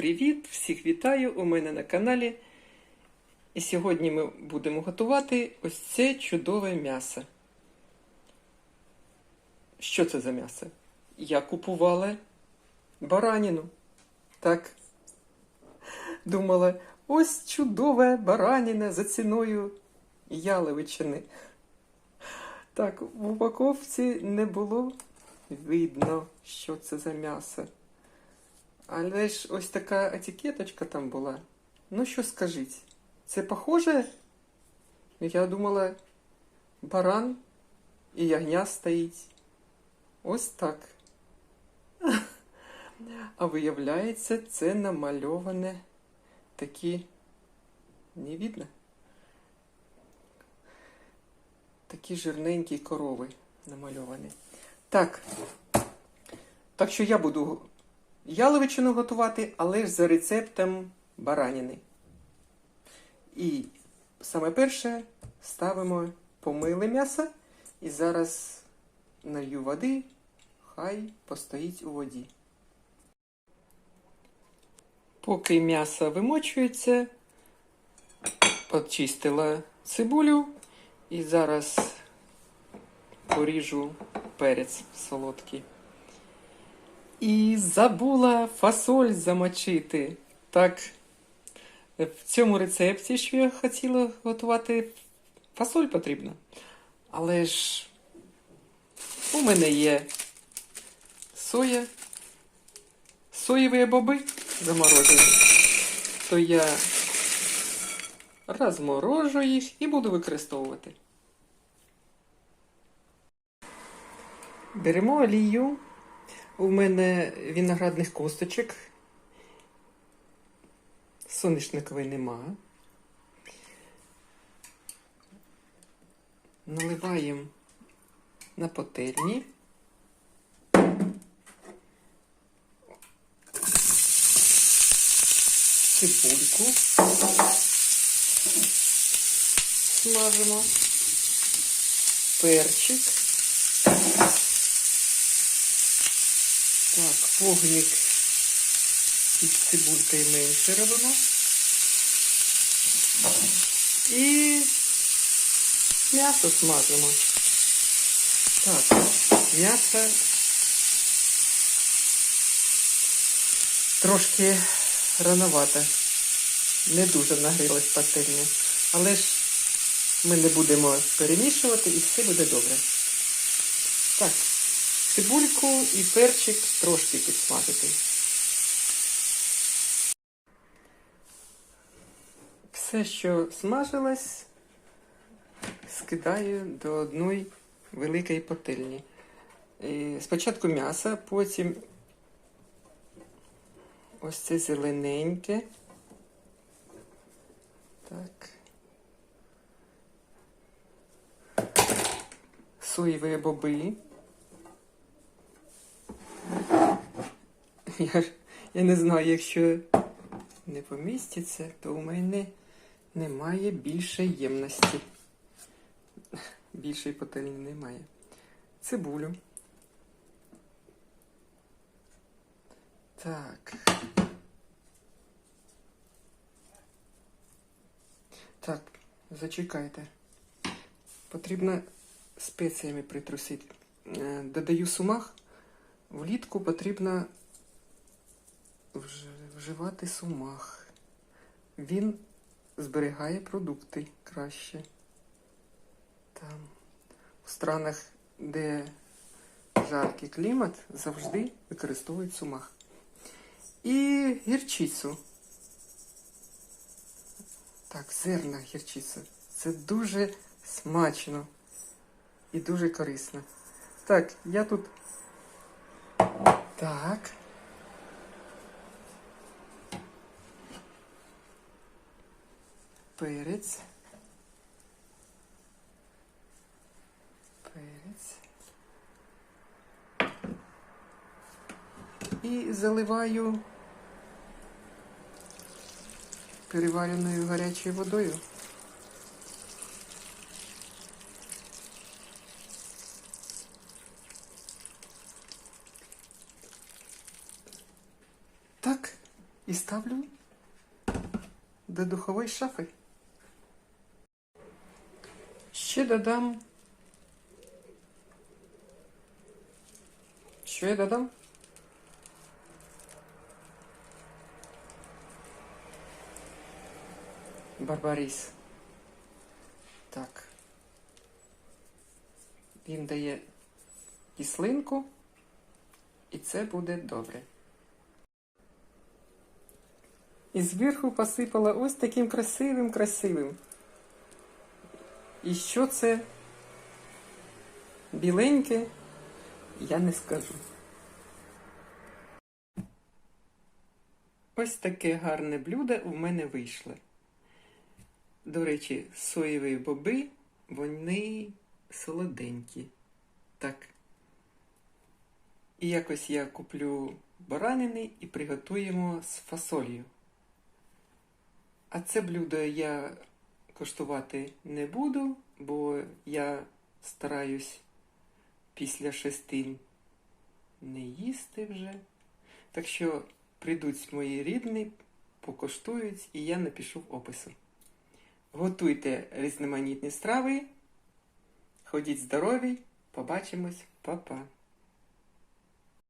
привіт! Всіх вітаю у мене на каналі. І сьогодні ми будемо готувати ось це чудове м'ясо. Що це за м'ясо? Я купувала бараніну. Так. Думала, ось чудове бараніна за ціною яловичини. Так, в упаковці не було видно, що це за м'ясо. Але ж ось така етикеточка там була. Ну що скажіть, це похоже? Я думала, баран і ягня стоїть. Ось так. А виявляється, це намальоване такі. Не видно? Такі жирненькі корови намальовані. Так. Так що я буду яловичину готувати, але ж за рецептом бараніни. І саме перше ставимо помиле м'ясо і зараз налью води, хай постоїть у воді. Поки м'ясо вимочується, почистила цибулю і зараз поріжу перець солодкий. І забула фасоль замочити. Так, в цьому рецепті, що я хотіла готувати, фасоль потрібна. Але ж у мене є соя, соєві боби заморожені. То я розморожу їх і буду використовувати. Беремо олію. У мене виноградних косточок. Соняшникової нема. Наливаємо на пательні. Цибульку смажимо. Перчик. Так, вогник під цибулькою менше робимо. І м'ясо смажимо. Так, м'ясо трошки рановато. Не дуже нагрілась пательня. Але ж ми не будемо перемішувати і все буде добре. Так. Цибульку і перчик трошки підсмажити. Все, що смажилось, скидаю до одної великої пательні. І спочатку м'ясо, потім ось це зелененьке. Так. Соєві боби. Я, ж- я не знаю, якщо не поміститься, то у мене немає більше ємності. Більшої пательні немає. Цибулю. Так. Так, зачекайте. Потрібно спеціями притрусити. Е, Додаю сумах. Влітку потрібно вживати сумах. Він зберігає продукти краще. Там в странах, де жаркий клімат, завжди використовують сумах. І гірчицю. Так, зерна гірчиця. Це дуже смачно і дуже корисно. Так, я тут. Так. Перець. Перець. І заливаю перевареною гарячою водою. Так, і ставлю до духової шафи. Ще додам. Що я додам? Барбарис. Так. Він дає кислинку, і це буде добре. І зверху посипала ось таким красивим красивим. І що це біленьке, я не скажу. Ось таке гарне блюдо у мене вийшло. До речі, соєві боби, вони солоденькі. Так. І якось я куплю баранини і приготуємо з фасолью. А це блюдо я коштувати не буду, бо я стараюсь після шести не їсти вже. Так що прийдуть мої рідні, покоштують, і я напишу в опису. Готуйте різноманітні страви, ходіть здорові, побачимось, па-па.